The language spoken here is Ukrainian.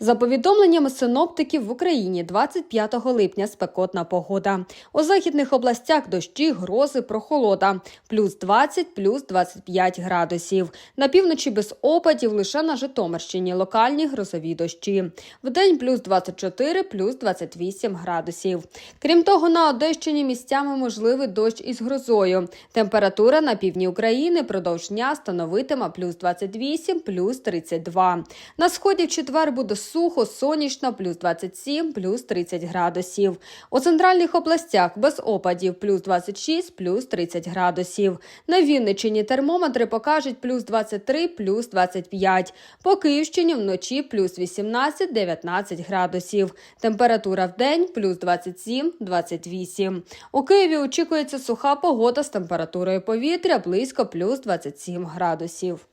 За повідомленнями синоптиків в Україні 25 липня спекотна погода. У західних областях дощі, грози, прохолода. Плюс 20, плюс 25 градусів. На півночі без опадів лише на Житомирщині локальні грозові дощі. Вдень плюс 24, плюс 28 градусів. Крім того, на Одещині місцями можливий дощ із грозою. Температура на півдні України продовж дня становитиме плюс 28, плюс 32. На сході в четвер буде сухо, сонячно, плюс 27, плюс 30 градусів. У центральних областях без опадів плюс 26, плюс 30 градусів. На Вінниччині термометри покажуть плюс 23, плюс 25. По Київщині вночі плюс 18, 19 градусів. Температура в день плюс 27, 28. У Києві очікується суха погода з температурою повітря близько плюс 27 градусів.